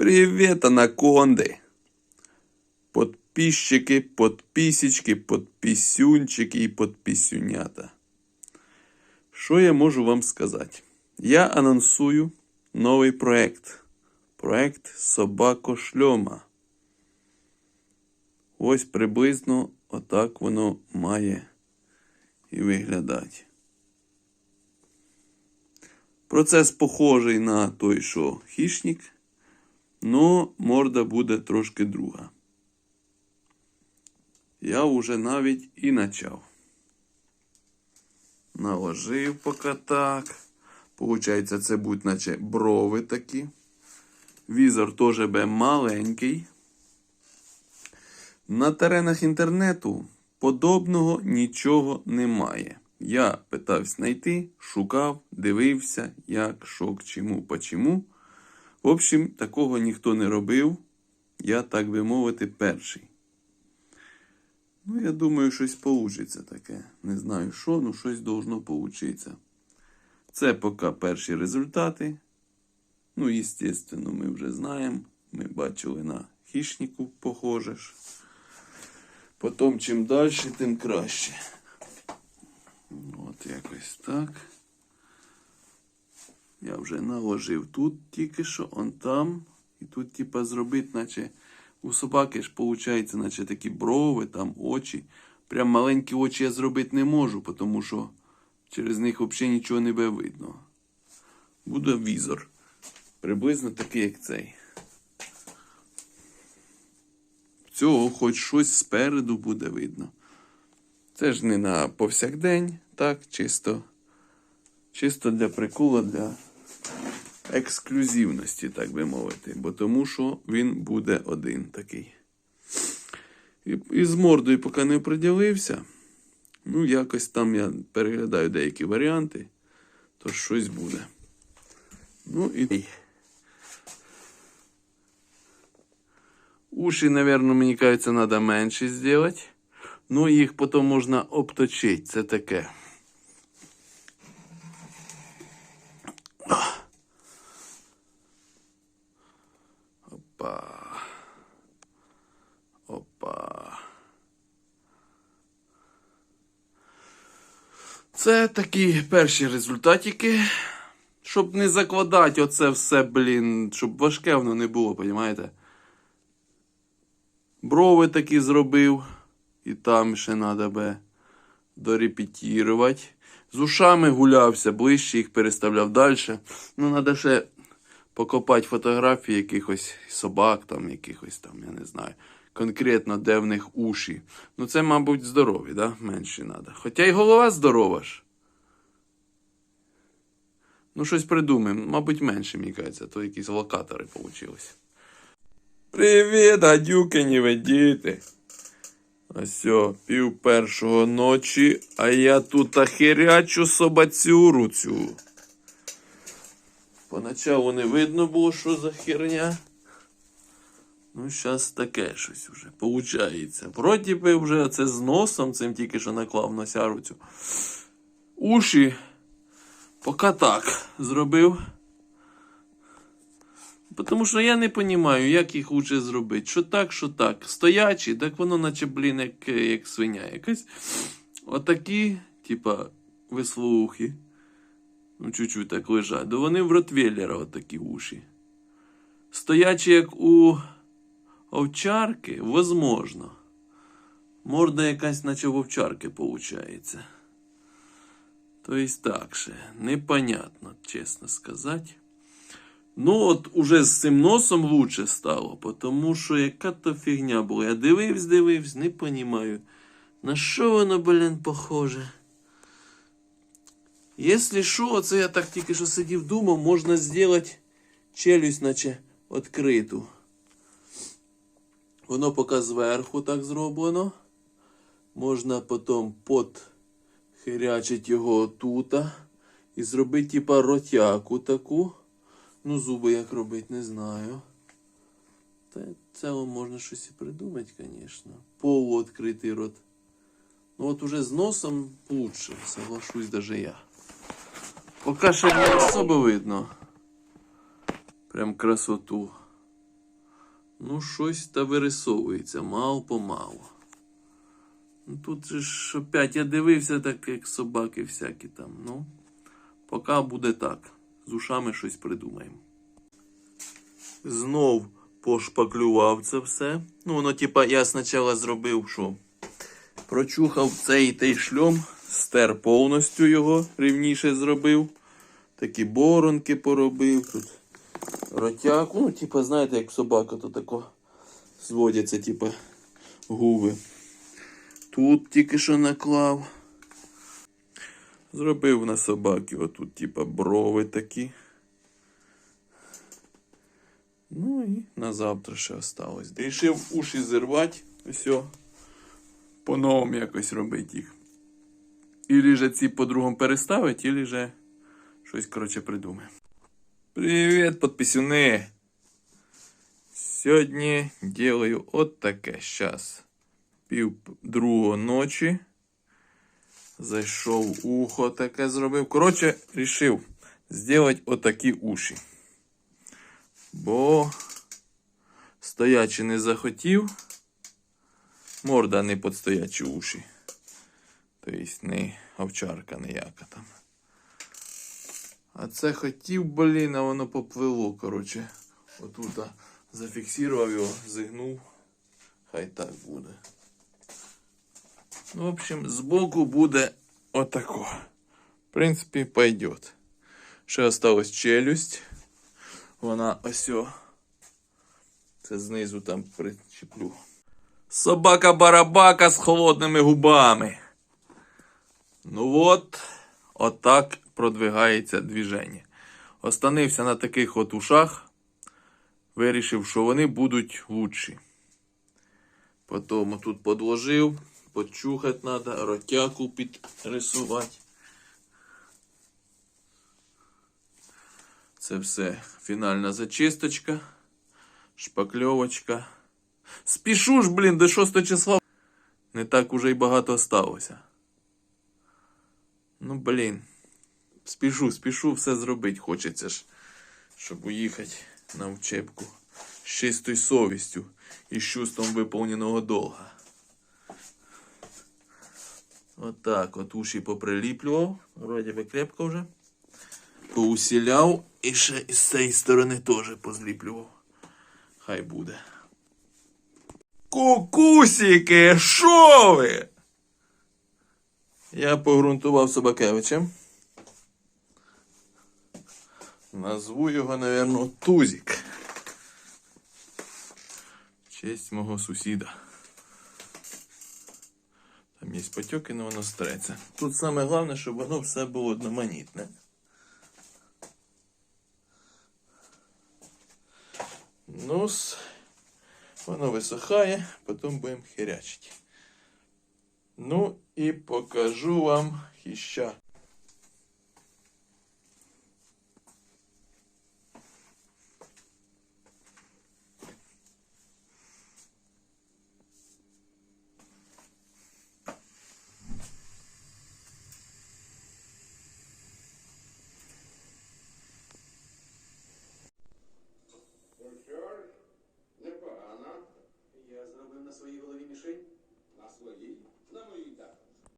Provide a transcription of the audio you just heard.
Привет, анаконды! Подписчики, подписечки, подписюнчики і подписюнята. Що я можу вам сказати? Я анонсую новий проект. Проект Собакошльома. Ось приблизно отак воно має і виглядати. Процес похожий на той, що хищник, но морда буде трошки друга. Я вже навіть і почав. Наложив поки так. Получається, це будуть наче брови такі. Візор теж буде маленький. На теренах інтернету подобного нічого немає. Я питався знайти, шукав, дивився, як, що, к чому, почему. В общем, такого ніхто не робив. Я, так би мовити, перший. Ну, я думаю, щось получиться таке. Не знаю що, ну щось должно получитися. Це поки перші результати. Ну, естественно, ми вже знаємо. Ми бачили на хищнику похоже ж. Потім, чим далі, тим краще. От якось так. Я вже наложив тут тільки що, он там. І тут, типа, зробити, наче у собаки ж виходить, наче такі брови, там очі. Прям маленькі очі я зробити не можу, тому що через них взагалі нічого не буде видно. Буде візор. Приблизно такий, як цей. Цього хоч щось спереду буде видно. Це ж не на повсякдень, так, чисто, чисто для прикола, для ексклюзивності, так би мовити. Бо тому що він буде один такий. І, і з мордою поки не приділився. Ну, якось там я переглядаю деякі варіанти, то щось буде. Ну і. Уші, наверное, мені кажется, надо менше зробити. Ну, їх потім можна обточити. Це таке. Це такі перші результатики. Щоб не закладати оце все, блін, щоб важке воно не було, розумієте? Брови такі зробив. І там ще треба би дорепетірувати. З ушами гулявся, ближче їх переставляв далі. Ну, треба ще покопати фотографії якихось собак, там, якихось там, я не знаю. Конкретно, де в них уші. Ну, це, мабуть, здорові, да? Менші треба. Хоча й голова здорова ж. Ну, щось придумаємо. Мабуть, менше, мені кажеться, то якісь локатори получились. Привіт, гадюкині діти. Ось пів першого ночі, а я тут ахирячу собацюру цю. Поначалу не видно було, що за херня. Ну, зараз таке щось вже получається. Вроді би вже це з носом цим тільки що наклав на сяру цю. Уші поки так зробив. Тому що я не розумію, як їх лучше зробити. Що так, що так. Стоячі, так воно, наче, блін, як, як свиня якась. Отакі, типа, вислухи. Ну, чуть-чуть так лежать. То вони в Ротвейлера отакі уші. Стоячі, як у овчарки, возможно. Морда якась, наче в овчарки, виходить. Тобто так ще, непонятно, чесно сказати. Ну, от уже з цим носом лучше стало, тому що яка то фігня була. Я дивився, дивився, не розумію. На що воно, блін, похоже? Якщо що, це я так тільки що сидів думав, можна зробити челюсть, наче відкриту. Воно поки зверху так зроблено. Можна потім подхирячити його тута і зробити, типа, ротяку таку. Ну, зуби як робити, не знаю. Та це можна щось і придумати, звісно. Полуоткритий рот. Ну от уже з носом лучше, соглашусь даже я. Поки ще не особо видно. Прям красоту. Ну, щось та вирисовується, мало помалу. Ну, тут же ж опять я дивився, так як собаки всякі там. Ну, поки буде так. З ушами щось придумаємо. Знов пошпаклював це все. Ну, воно, типа, я спочатку зробив, що прочухав цей той шльом, стер повністю його рівніше зробив. Такі боронки поробив. Тут ротяку. Ну, типа, знаєте, як собака, то тако зводяться, типа, губи. Тут тільки що наклав. Зробив на собаки отут, типа, брови такі. Ну і на завтра ще осталось. Рішив уші зірвати, все. По-новому якось робити їх. Ілі же ці по-другому переставити, ілі же щось, коротше, придумаємо. Привіт, подписюни! Сьогодні делаю от таке щас. Пів другого ночі. Зайшов ухо таке зробив. Коротше, рішив зробити отакі уші. Бо стоячи не захотів. Морда не під стоячі уші. Тобто не овчарка ніяка там. А це хотів, блін, а воно поплило, коротше. Отут зафіксував його, зігнув. Хай так буде. Ну, в общем, збоку буде отако. В принципі, пойдет. Ще осталась челюсть. Вона ось. о. Це знизу там причеплю. Собака-барабака з холодними губами. Ну от, отак продвигається движення. Останився на таких от ушах. Вирішив, що вони будуть лучші. Потім тут подложив, почухати треба, ротяку підрисувати. Це все фінальна зачисточка, шпакльовочка. Спішу ж, блін, до 6 числа. Не так уже й багато осталося. Ну, блін. Спішу, спішу все зробити. Хочеться ж, щоб уїхати на учебку з чистою совістю і з чувством виповненого долга. Отак от уші поприліплював. Вроді би крепко вже. Поусіляв і ще із цієї сторони теж позліплював. Хай буде. Кукусики, що ви? Я погрунтував Собакевичем. Назву його, напевно, Тузік. В честь мого сусіда. Там є потеки, але воно стреться. Тут саме головне, щоб воно все було одноманітне. Ну, воно висохає, потім будемо херячити. Ну і покажу вам хіща.